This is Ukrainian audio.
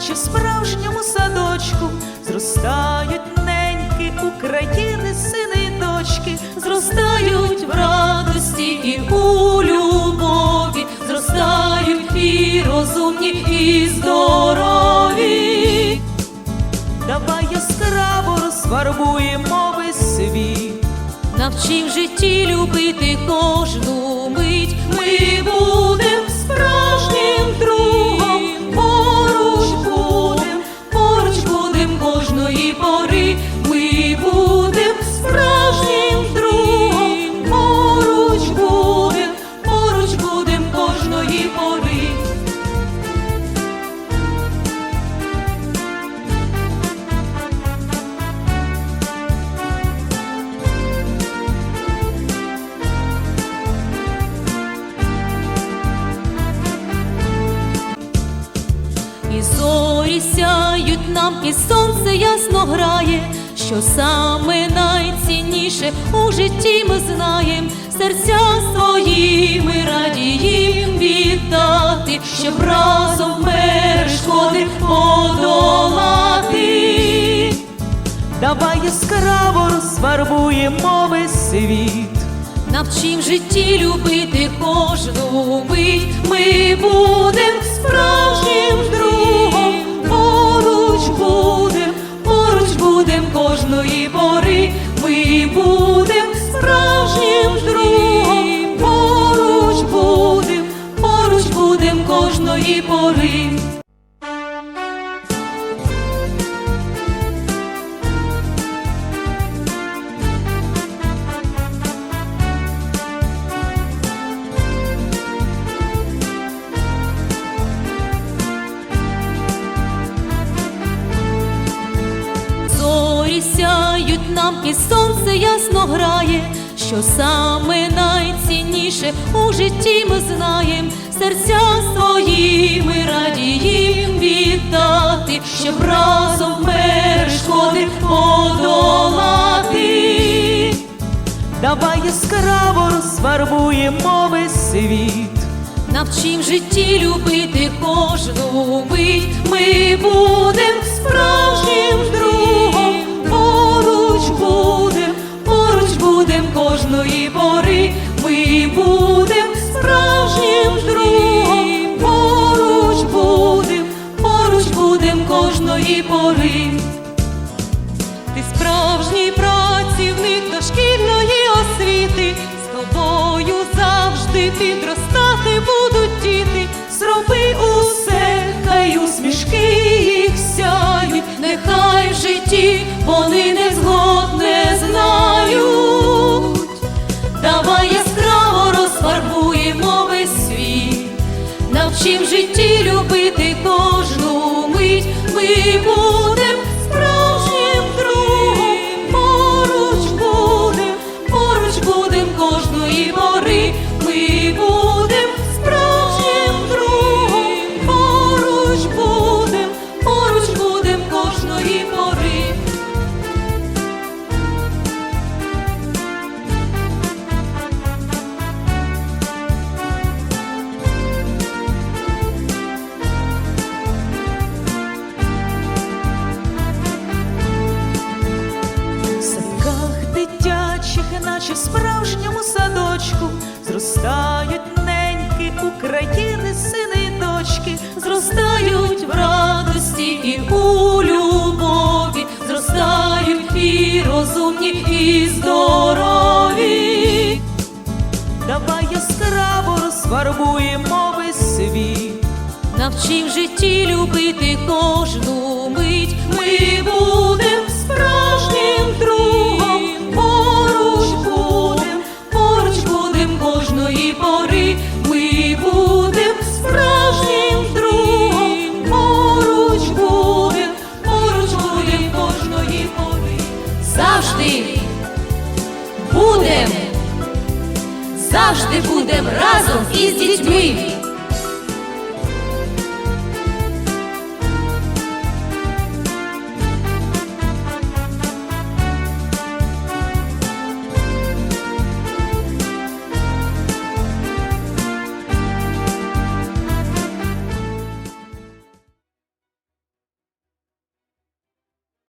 наче в справжньому садочку, зростають неньки України, сини й дочки, зростають в радості і у любові, зростають і розумні, і здорові. давай яскраво розфарбуємо весь світ. Навчим в житті любити кожну мить. Ми будем І зорі сяють нам, і сонце ясно грає, що саме найцінніше у житті ми знаєм, серця своїми радіїм вітати, щоб разом перешкоди подолати. Давай яскраво розфарбуємо весь світ. Навчим в житті любити кожну мить. Ми будем справжнім другом, кожної пори. Нам, і сонце ясно грає, що саме найцінніше у житті ми знаєм, серця своїми радіїм вітати, щоб разом перешкоди подолати. Давай яскраво розфарбуємо весь світ. Навчим житті любити кожну мить. Ми будем працівник освіти, з тобою завжди підростати будуть діти. Зроби усе, хай усмішки їх сяють, нехай в житті вони не знають. Давай яскраво розфарбуємо весь світ, навчим житті любити кожну мить. Ми наче справжньому садочку, зростають неньки України, сини й дочки. зростають в радості і у любові, зростають і розумні, і здорові. Давай яскраво розфарбуємо весь світ. Навчим в житті любити кожну мить. Ми будем Завжди будем, завжди будем разом із дітьми.